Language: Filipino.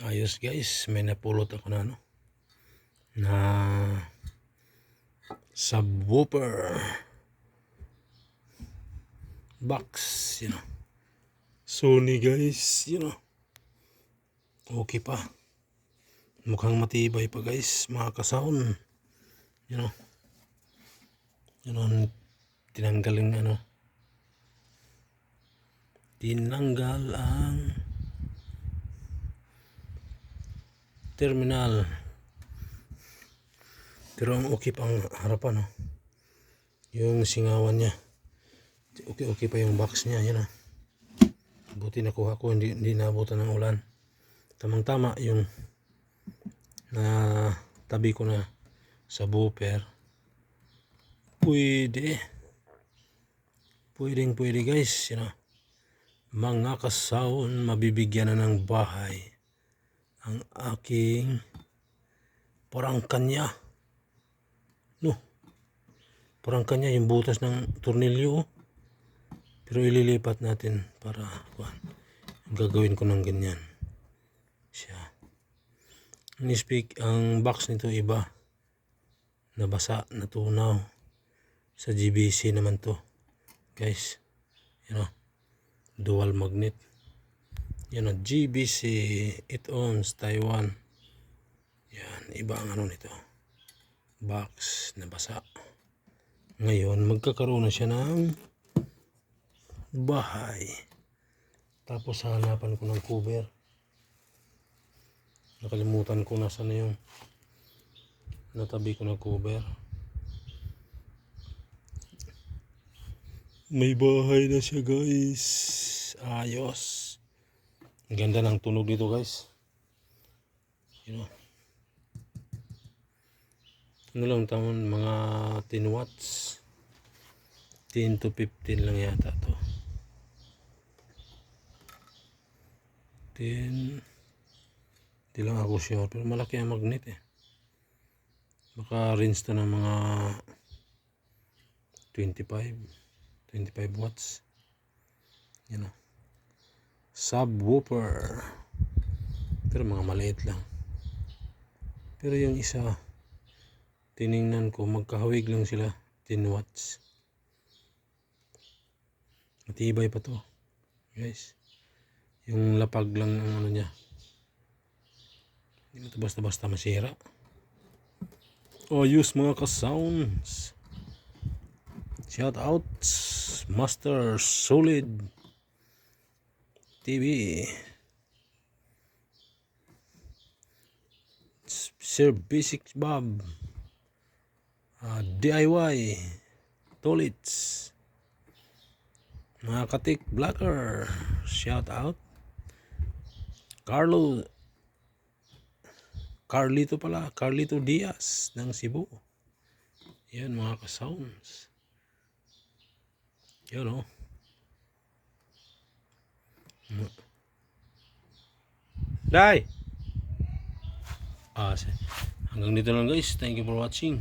Ayos guys, may napulot ako na ano. Na subwoofer box, you know. Sony guys, you know. Okay pa. Mukhang matibay pa guys, mga kasound. You know. You know, tinanggal yung ano. Tinanggal ang terminal. Pero ang okay pang harapan, no? Yung singawan niya. Okay, okay pa yung box niya, yan ah. Buti nakuha ko, hindi, hindi naabutan ng ulan. Tamang-tama yung na tabi ko na sa booper. Pwede. Pwedeng pwede guys, you know. Mga kasaon, mabibigyan na ng bahay ang aking parang kanya. No. Parang kanya yung butas ng tornilyo. Pero ililipat natin para kuan. Gagawin ko ng ganyan. Siya. Ang speak ang box nito iba. Nabasa, natunaw. Sa GBC naman to. Guys. You know. Dual magnet. Yan ang GBC 8 ohms Taiwan. Yan, iba ang ano nito. Box na basa. Ngayon, magkakaroon na siya ng bahay. Tapos hanapan ko ng cover. Nakalimutan ko nasa na yung natabi ko ng cover. May bahay na siya guys. Ayos. Ang ganda ng tunog dito guys. You know. Ano lang taon, mga 10 watts. 10 to 15 lang yata to. 10 Hindi lang ako sure. Pero malaki ang magnet eh. Baka range to ng mga 25. 25 watts. Yan o. Subwoofer. Pero mga maliit lang. Pero yung isa, tiningnan ko, magkahawig lang sila. 10 watts. Matibay pa to. Guys. Yung lapag lang ang ano niya. Hindi mo ito basta-basta masira. Oh, use mga ka-sounds. Shout out Master Solid TV. Sir Basic Bob. Ah, DIY. Tolits. Mga katik Blacker. Shout out. Carlo. Carlito pala. Carlito Diaz ng Cebu. Yan mga ka-sounds. Yun o. Dai! Ah, hanggang dito lang guys. Thank you for watching.